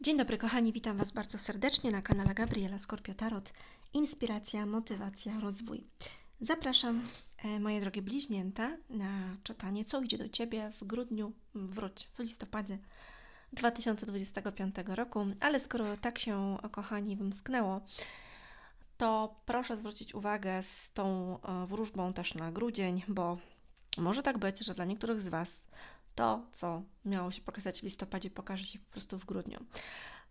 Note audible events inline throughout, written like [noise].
Dzień dobry kochani, witam Was bardzo serdecznie na kanale Gabriela Skorpio Tarot. Inspiracja, motywacja, rozwój. Zapraszam e, moje drogie bliźnięta na czytanie Co idzie do Ciebie w grudniu, wróć, w listopadzie 2025 roku. Ale skoro tak się, kochani, wymsknęło, to proszę zwrócić uwagę z tą e, wróżbą też na grudzień, bo może tak być, że dla niektórych z Was to, co miało się pokazać w listopadzie, pokaże się po prostu w grudniu.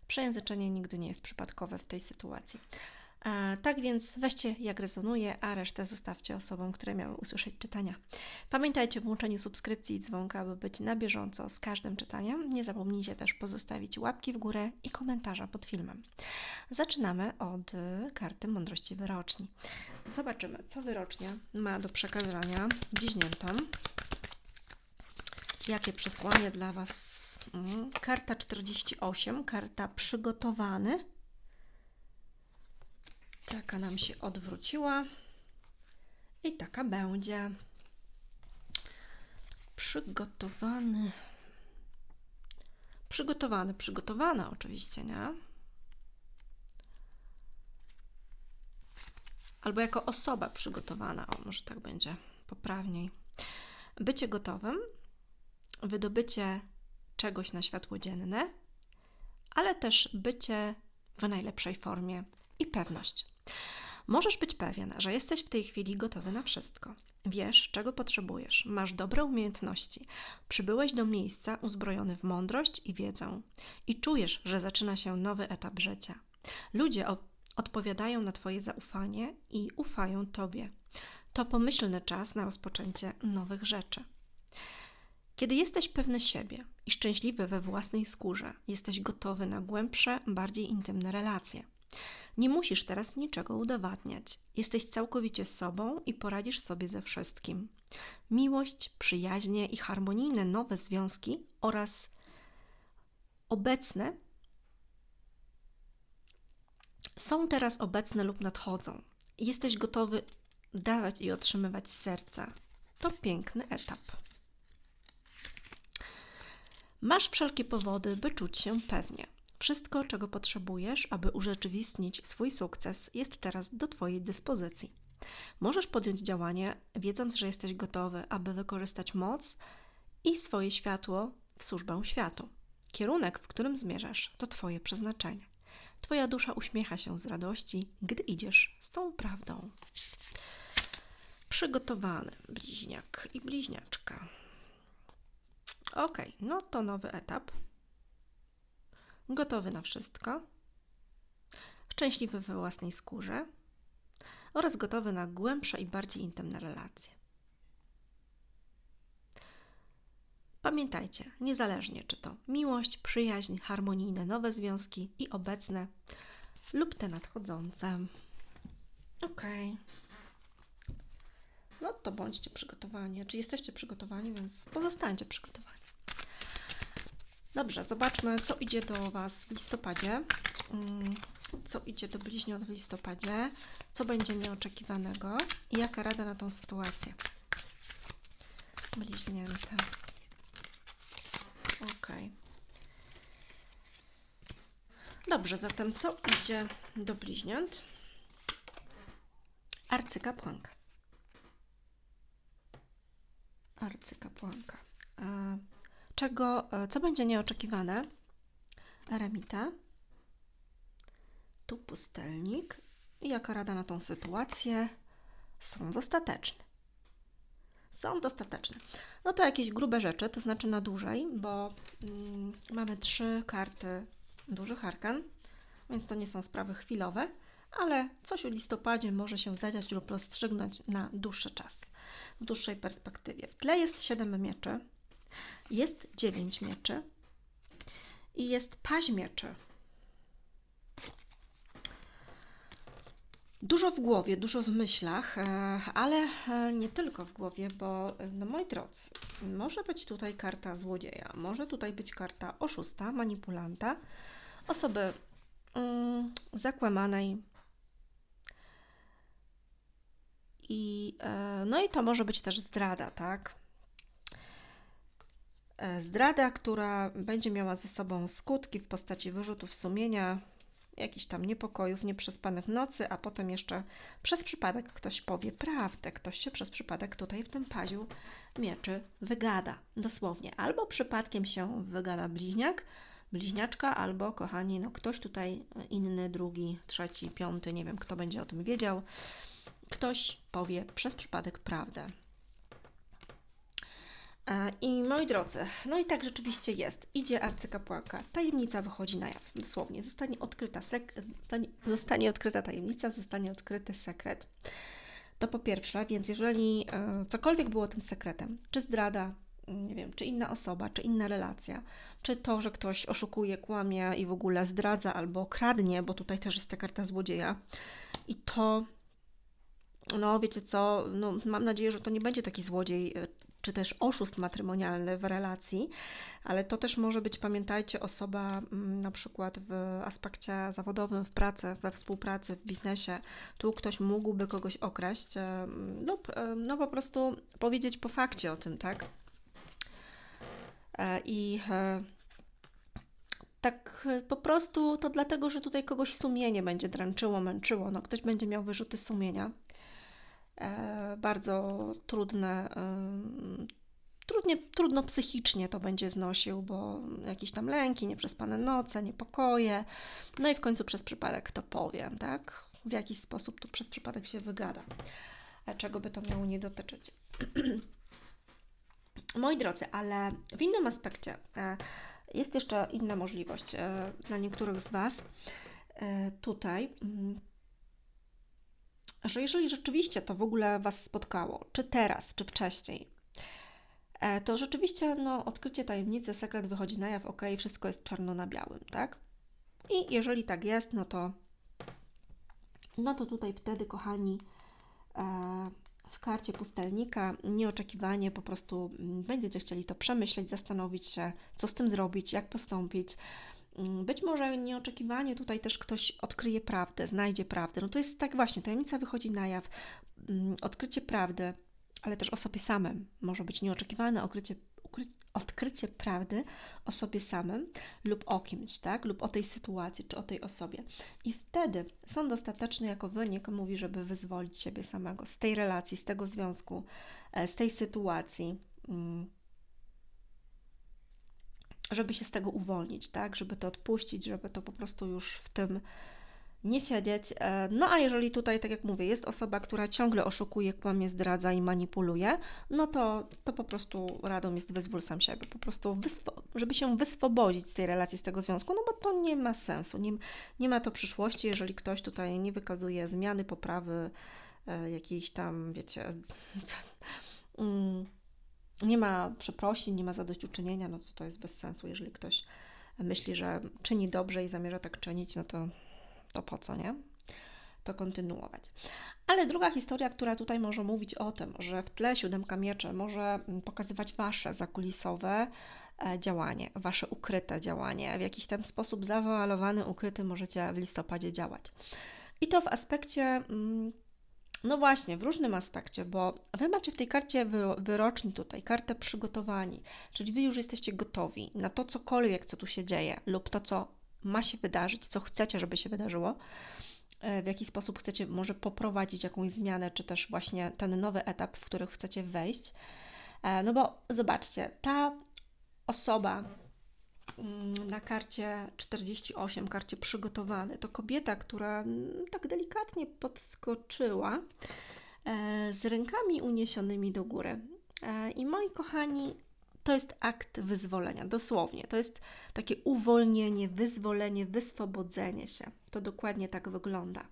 Przejęzyczenie nigdy nie jest przypadkowe w tej sytuacji. E, tak więc weźcie jak rezonuje, a resztę zostawcie osobom, które miały usłyszeć czytania. Pamiętajcie o włączeniu subskrypcji i dzwonka, aby być na bieżąco z każdym czytaniem. Nie zapomnijcie też pozostawić łapki w górę i komentarza pod filmem. Zaczynamy od y, karty mądrości wyroczni. Zobaczymy, co wyrocznia ma do przekazania bliźniętom. Jakie przesłanie dla Was? Mm, Karta 48, karta przygotowany. Taka nam się odwróciła. I taka będzie. Przygotowany. Przygotowany, przygotowana oczywiście, nie? Albo jako osoba przygotowana, o może tak będzie poprawniej. Bycie gotowym, wydobycie czegoś na światło dzienne, ale też bycie w najlepszej formie i pewność. Możesz być pewien, że jesteś w tej chwili gotowy na wszystko. Wiesz, czego potrzebujesz, masz dobre umiejętności, przybyłeś do miejsca uzbrojony w mądrość i wiedzę i czujesz, że zaczyna się nowy etap życia. Ludzie odpowiadają na Twoje zaufanie i ufają Tobie. To pomyślny czas na rozpoczęcie nowych rzeczy. Kiedy jesteś pewny siebie i szczęśliwy we własnej skórze, jesteś gotowy na głębsze, bardziej intymne relacje. Nie musisz teraz niczego udowadniać. Jesteś całkowicie sobą i poradzisz sobie ze wszystkim. Miłość, przyjaźnie i harmonijne nowe związki oraz obecne są teraz obecne lub nadchodzą. Jesteś gotowy dawać i otrzymywać serca. To piękny etap. Masz wszelkie powody, by czuć się pewnie. Wszystko, czego potrzebujesz, aby urzeczywistnić swój sukces, jest teraz do Twojej dyspozycji. Możesz podjąć działanie, wiedząc, że jesteś gotowy, aby wykorzystać moc i swoje światło w służbę światu. Kierunek, w którym zmierzasz, to Twoje przeznaczenie. Twoja dusza uśmiecha się z radości, gdy idziesz z tą prawdą. Przygotowany bliźniak i bliźniaczka. Ok, no to nowy etap. Gotowy na wszystko. Szczęśliwy we własnej skórze. Oraz gotowy na głębsze i bardziej intymne relacje. Pamiętajcie, niezależnie czy to miłość, przyjaźń, harmonijne nowe związki i obecne lub te nadchodzące. Ok. No to bądźcie przygotowani. Czy jesteście przygotowani, więc pozostańcie przygotowani. Dobrze, zobaczmy, co idzie do Was w listopadzie. Mm, Co idzie do bliźniąt w listopadzie, co będzie nieoczekiwanego i jaka rada na tą sytuację. Bliźnięte. Ok. Dobrze, zatem co idzie do bliźniąt? Arcykapłanka. Arcykapłanka. E, czego, e, co będzie nieoczekiwane? Eremita. Tu pustelnik. I jaka rada na tą sytuację? Są dostateczne. Są dostateczne. No to jakieś grube rzeczy, to znaczy na dłużej, bo mm, mamy trzy karty dużych arkan, więc to nie są sprawy chwilowe, ale coś w listopadzie może się zadziać lub rozstrzygnąć na dłuższy czas, w dłuższej perspektywie. W tle jest 7 mieczy, jest 9 mieczy i jest paź mieczy. Dużo w głowie, dużo w myślach, e, ale e, nie tylko w głowie, bo e, no moi drodzy, może być tutaj karta złodzieja, może tutaj być karta oszusta, manipulanta, osoby mm, zakłamanej. I, e, no i to może być też zdrada, tak? e, zdrada, która będzie miała ze sobą skutki w postaci wyrzutów sumienia, jakichś tam niepokojów, nieprzespanych nocy, a potem jeszcze przez przypadek ktoś powie prawdę, ktoś się przez przypadek tutaj w tym paziu mieczy wygada, dosłownie. Albo przypadkiem się wygada bliźniak, bliźniaczka, albo kochani, no ktoś tutaj inny, drugi, trzeci, piąty, nie wiem kto będzie o tym wiedział, ktoś powie przez przypadek prawdę. E, I moi drodzy, no i tak rzeczywiście jest. Idzie arcykapłanka. Tajemnica wychodzi na jaw. Dosłownie. Zostanie odkryta, sek- zostanie odkryta tajemnica, zostanie odkryty sekret. To po pierwsze, więc jeżeli e, cokolwiek było tym sekretem, czy zdrada, nie wiem, czy inna osoba, czy inna relacja, czy to, że ktoś oszukuje, kłamie i w ogóle zdradza albo kradnie, bo tutaj też jest ta karta złodzieja, i to, no wiecie co, no, mam nadzieję, że to nie będzie taki złodziej e, czy też oszust matrymonialny w relacji, ale to też może być, pamiętajcie, osoba mm, na przykład w aspekcie zawodowym, w pracy, we współpracy, w biznesie. Tu ktoś mógłby kogoś okraść e, lub e, no po prostu powiedzieć po fakcie o tym, tak? I tak po prostu to dlatego, że tutaj kogoś sumienie będzie dręczyło, męczyło. No, ktoś będzie miał wyrzuty sumienia bardzo trudne, trudnie, trudno psychicznie to będzie znosił, bo jakieś tam lęki, nieprzespane noce, niepokoje, no i w końcu przez przypadek to powiem, tak? W jakiś sposób tu przez przypadek się wygada, e, czego by to miało nie dotyczyć. [clears throat] Moi drodzy, ale w innym aspekcie e, jest jeszcze inna możliwość dla niektórych z Was. Tutaj mm, że jeżeli rzeczywiście to w ogóle Was spotkało, czy teraz, czy wcześniej, e, to rzeczywiście no, odkrycie tajemnicy, sekret wychodzi na jaw, ok, wszystko jest czarno na białym, tak? I jeżeli tak jest, no to, no to tutaj wtedy, kochani, e, w karcie pustelnika nieoczekiwanie po prostu mm, będziecie chcieli to przemyśleć, zastanowić się, co z tym zrobić, jak postąpić. Mm, być może nieoczekiwanie tutaj też ktoś odkryje prawdę, znajdzie prawdę. No to jest tak właśnie, tajemnica wychodzi na jaw, mm, odkrycie prawdy, ale też o sobie samym. Może być nieoczekiwane odkrycie, odkrycie prawdy o sobie samym lub o kimś, tak? Lub o tej sytuacji, czy o tej osobie. I wtedy sąd ostateczny jako wynik mówi, żeby wyzwolić siebie samego z tej relacji, z tego związku, e, z tej sytuacji mm, żeby się z tego uwolnić, tak? Żeby to odpuścić, żeby to po prostu już w tym nie siedzieć. E, no a jeżeli tutaj, tak jak mówię, jest osoba, która ciągle oszukuje, kłamie, zdradza i manipuluje, no to, to po prostu radą jest wyzwól sam siebie, po prostu żeby się wyswobodzić z tej relacji, z tego związku, no bo to nie ma sensu, nie, nie ma to przyszłości, jeżeli ktoś tutaj nie wykazuje zmiany, poprawy, e, jakiejś tam, wiecie, mm, nie ma przeprosin, nie ma zadośćuczynienia, no to to jest bez sensu. Jeżeli ktoś myśli, że czyni dobrze i zamierza tak czynić, no to, to po co, nie? To kontynuować. Ale druga historia, która tutaj może mówić o tym, że w tle siódemka miecze może pokazywać Wasze zakulisowe e, działanie, Wasze ukryte działanie. W jakiś tam sposób zawoalowany, ukryty możecie w listopadzie działać. I to w aspekcie mm, no właśnie, w różnym aspekcie, bo Wy macie w tej karcie wyroczni tutaj kartę przygotowani, czyli Wy już jesteście gotowi na to cokolwiek, co tu się dzieje lub to, co ma się wydarzyć, co chcecie, żeby się wydarzyło, e, w jaki sposób chcecie może poprowadzić jakąś zmianę, czy też właśnie ten nowy etap, w który chcecie wejść. E, no bo zobaczcie, ta osoba, na karcie 48, karcie przygotowany, to kobieta, która mm, tak delikatnie podskoczyła e, z rękami uniesionymi do góry. E, I moi kochani, to jest akt wyzwolenia, dosłownie. To jest takie uwolnienie, wyzwolenie, wyswobodzenie się. To dokładnie tak wygląda.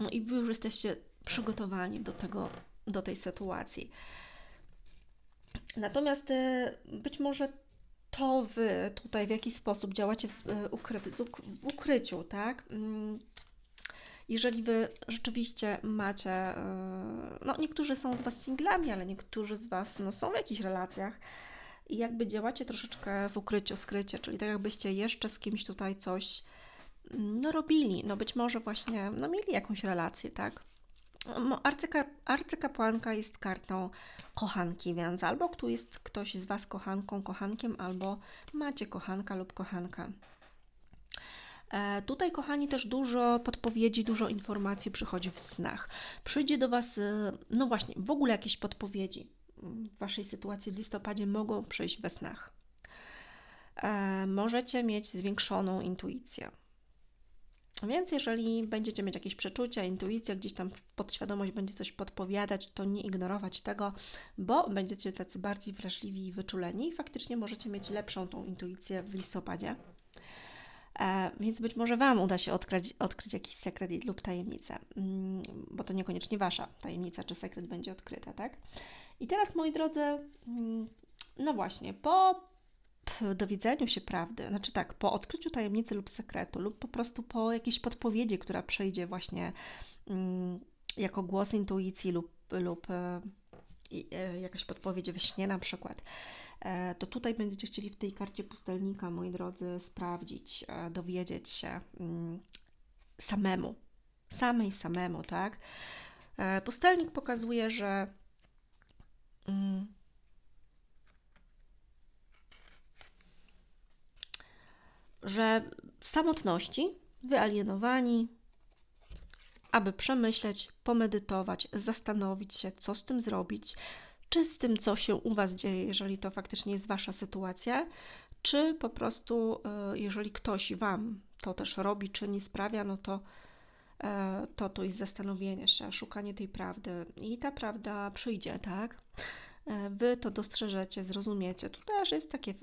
No i wy już jesteście przygotowani do tego, do tej sytuacji. Natomiast e, być może to Wy tutaj w jakiś sposób działacie w, e, ukry w ukryciu, tak? Mm, jeżeli Wy rzeczywiście macie, e, no niektórzy są z Was singlami, ale niektórzy z Was no, są w jakichś relacjach i jakby działacie troszeczkę w ukryciu, skrycie, czyli tak jakbyście jeszcze z kimś tutaj coś mm, no, robili, no być może właśnie no, mieli jakąś relację, tak? Arcyka, arcykapłanka jest kartą kochanki, więc albo tu jest ktoś z Was kochanką, kochankiem, albo macie kochanka lub kochanka. E, Tutaj, kochani, też dużo podpowiedzi, dużo informacji przychodzi w snach. Przyjdzie do Was, e, no właśnie, w ogóle jakieś podpowiedzi w Waszej sytuacji w listopadzie mogą przyjść we snach. E, Możecie mieć zwiększoną intuicję. Więc jeżeli będziecie mieć jakieś przeczucia, intuicję, gdzieś tam podświadomość będzie coś podpowiadać, to nie ignorować tego, bo będziecie tacy bardziej wrażliwi i wyczuleni i faktycznie możecie mieć lepszą tą intuicję w listopadzie. E, więc być może Wam uda się odkryć, odkryć jakiś sekret lub tajemnicę, mm, bo to niekoniecznie Wasza tajemnica czy sekret będzie odkryta, tak? I teraz, moi drodzy, mm, no właśnie, po dowiedzeniu się prawdy, znaczy tak, po odkryciu tajemnicy lub sekretu, lub po prostu po jakiejś podpowiedzi, która przyjdzie właśnie mm, jako głos intuicji lub, lub e, jakaś podpowiedź we śnie na przykład, e, to tutaj będziecie chcieli w tej karcie pustelnika, moi drodzy, sprawdzić, dowiedzieć się mm, samemu, samej samemu, tak? Pustelnik pokazuje, że mm, że w samotności, wyalienowani, aby przemyśleć, pomedytować, zastanowić się, co z tym zrobić, czy z tym, co się u Was dzieje, jeżeli to faktycznie jest Wasza sytuacja, czy po prostu, e, jeżeli ktoś Wam to też robi, czy nie sprawia, no to, e, to tu jest zastanowienie się, szukanie tej prawdy i ta prawda przyjdzie, tak? E, Wy to dostrzeżecie, zrozumiecie. Tu też jest takie w,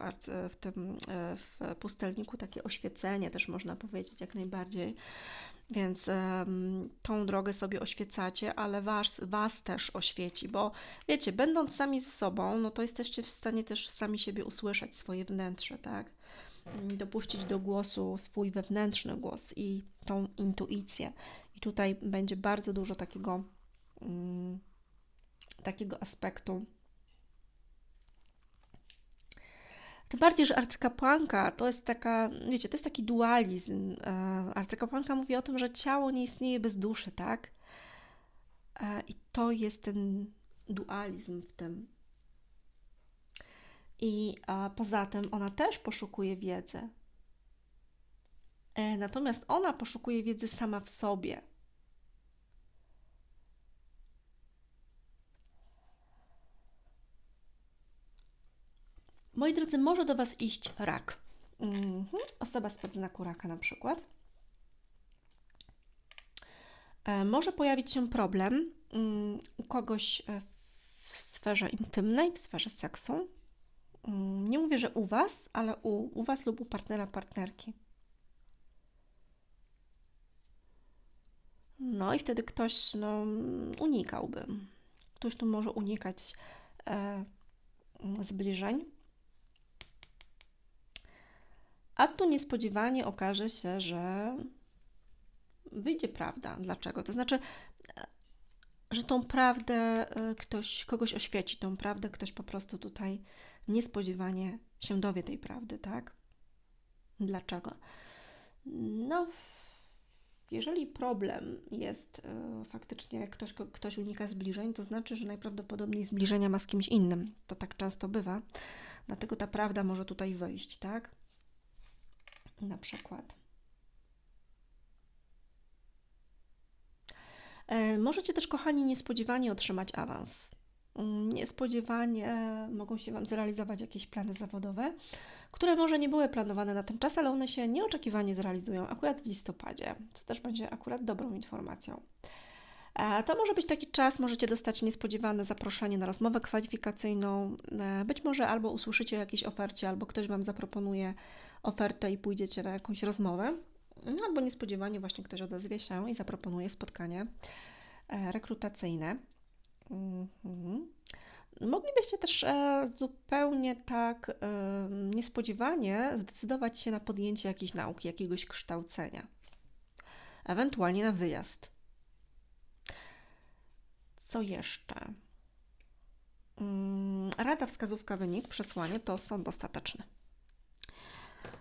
w tym e, w pustelniku takie oświecenie, też można powiedzieć jak najbardziej. Więc em, tą drogę sobie oświecacie, ale was, was też oświeci, bo wiecie, będąc sami ze sobą, no to jesteście w stanie też sami siebie usłyszeć, swoje wnętrze, tak? Dopuścić do głosu swój wewnętrzny głos i tą intuicję. I tutaj będzie bardzo dużo takiego, mm, takiego aspektu. Tym bardziej, że arcykapłanka to jest taka, wiecie, to jest taki dualizm. E, Arcykapłanka mówi o tym, że ciało nie istnieje bez duszy, tak? E, I to jest ten dualizm w tym. I a poza tym ona też poszukuje wiedzy. E, Natomiast ona poszukuje wiedzy sama w sobie. Moi drodzy, może do Was iść rak. Mhm. Osoba spod znaku raka na przykład. E, Może pojawić się problem mm, u kogoś e, w sferze intymnej, w sferze seksu. Mm, Nie mówię, że u Was, ale u, u Was lub u partnera, partnerki. No i wtedy ktoś no, unikałby. Ktoś tu może unikać e, zbliżeń. A tu niespodziewanie okaże się, że wyjdzie prawda. Dlaczego? To znaczy, e, że tą prawdę e, ktoś, kogoś oświeci, tą prawdę ktoś po prostu tutaj niespodziewanie się dowie tej prawdy, tak? Dlaczego? No, jeżeli problem jest e, faktycznie, ktoś, ko- ktoś unika zbliżeń, to znaczy, że najprawdopodobniej zbliżenia ma z kimś innym. To tak często bywa. Dlatego ta prawda może tutaj wyjść, tak? Na przykład. E, Możecie też, kochani, niespodziewanie otrzymać awans. Mm, Niespodziewanie mogą się Wam zrealizować jakieś plany zawodowe, które może nie były planowane na ten czas, ale one się nieoczekiwanie zrealizują akurat w listopadzie, co też będzie akurat dobrą informacją. E, To może być taki czas, możecie dostać niespodziewane zaproszenie na rozmowę kwalifikacyjną. E, Być może albo usłyszycie o jakiejś ofercie, albo ktoś Wam zaproponuje ofertę i pójdziecie na jakąś rozmowę, no, albo niespodziewanie właśnie ktoś odezwie się i zaproponuje spotkanie e, rekrutacyjne. Mhm. Moglibyście też zupełnie tak niespodziewanie zdecydować się na podjęcie jakiejś nauki, jakiegoś kształcenia, ewentualnie na wyjazd. Co jeszcze? Mm, Rada, wskazówka, wynik, przesłanie to są dostateczne.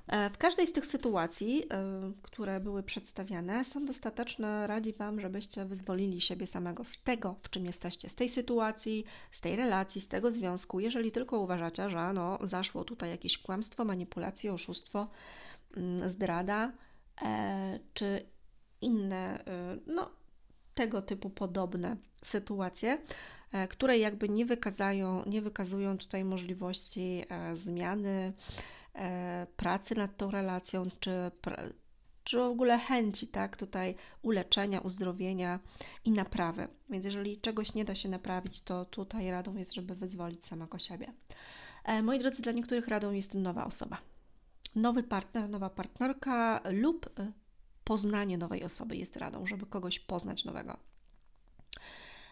E, w każdej z tych sytuacji, e, które były przedstawiane, są dostateczne. Radzi Wam, żebyście wyzwolili siebie samego z tego, w czym jesteście, z tej sytuacji, z tej relacji, z tego związku, jeżeli tylko uważacie, że no, zaszło tutaj jakieś kłamstwo, manipulacje, oszustwo, mm, zdrada e, czy inne, no, tego typu podobne sytuacje, które jakby nie wykazają, nie wykazują tutaj możliwości zmiany E, pracy nad tą relacją, czy, czy w ogóle chęci, tak, tutaj uleczenia, uzdrowienia i naprawy. Więc jeżeli czegoś nie da się naprawić, to tutaj radą jest, żeby wyzwolić samego siebie. E, moi drodzy, dla niektórych radą jest nowa osoba. Nowy partner, nowa partnerka lub e, poznanie nowej osoby jest radą, żeby kogoś poznać nowego.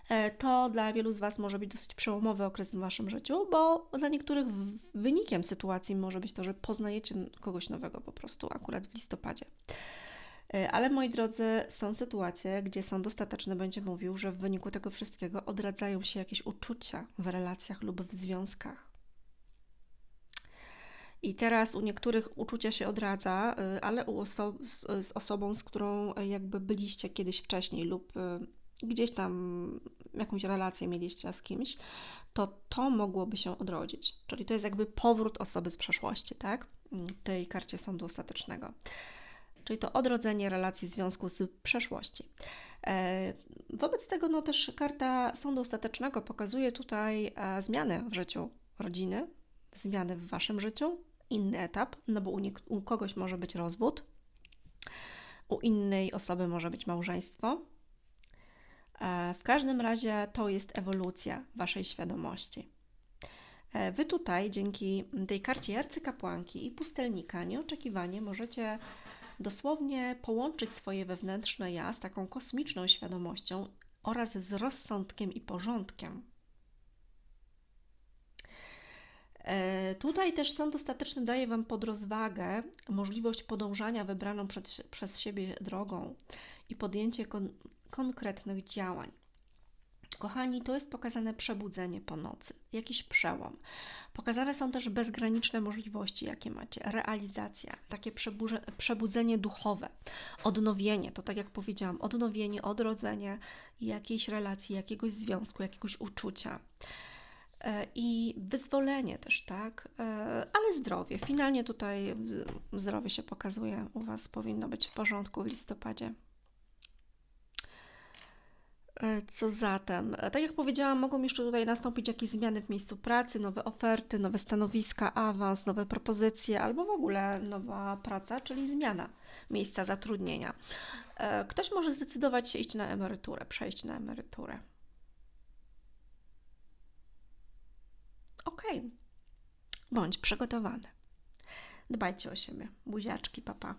E, to dla wielu z Was może być dosyć przełomowy okres w Waszym życiu, bo dla niektórych wynikiem sytuacji może być to, że poznajecie kogoś nowego po prostu akurat w listopadzie. E, ale moi drodzy, są sytuacje, gdzie sąd ostateczny będzie mówił, że w wyniku tego wszystkiego odradzają się jakieś uczucia w relacjach lub w związkach. I teraz u niektórych uczucia się odradza, e, ale u oso z, osobą, z którą jakby byliście kiedyś wcześniej lub gdzieś tam jakąś relację mieliście z kimś, to to mogłoby się odrodzić. Czyli to jest jakby powrót osoby z przeszłości, tak? Tej karcie sądu ostatecznego. Czyli to odrodzenie relacji związku z przeszłości. E, wobec tego no też karta sądu ostatecznego pokazuje tutaj e, zmiany w życiu rodziny, zmiany w waszym życiu, inny etap, no bo u, u kogoś może być rozwód, u innej osoby może być małżeństwo, E, w każdym razie to jest ewolucja Waszej świadomości. E, wy tutaj, dzięki tej karcie arcykapłanki i pustelnika, nieoczekiwanie możecie dosłownie połączyć swoje wewnętrzne ja z taką kosmiczną świadomością oraz z rozsądkiem i porządkiem. E, tutaj też sąd ostateczny daje Wam pod rozwagę możliwość podążania wybraną przed, przez siebie drogą i podjęcie kon konkretnych działań. Kochani, to jest pokazane przebudzenie po nocy, jakiś przełom. Pokazane są też bezgraniczne możliwości, jakie macie, realizacja, takie przebudzenie duchowe, odnowienie, to tak jak powiedziałam, odnowienie, odrodzenie jakiejś relacji, jakiegoś związku, jakiegoś uczucia. E, I wyzwolenie też, tak? E, ale zdrowie. Finalnie tutaj zdrowie się pokazuje, u Was powinno być w porządku w listopadzie. E, co zatem? Tak jak powiedziałam, mogą jeszcze tutaj nastąpić jakieś zmiany w miejscu pracy, nowe oferty, nowe stanowiska, awans, nowe propozycje albo w ogóle nowa praca, czyli zmiana miejsca zatrudnienia. Ktoś może zdecydować się iść na emeryturę, przejść na emeryturę. Ok, bądź przygotowany. Dbajcie o siebie. Buziaczki, papa.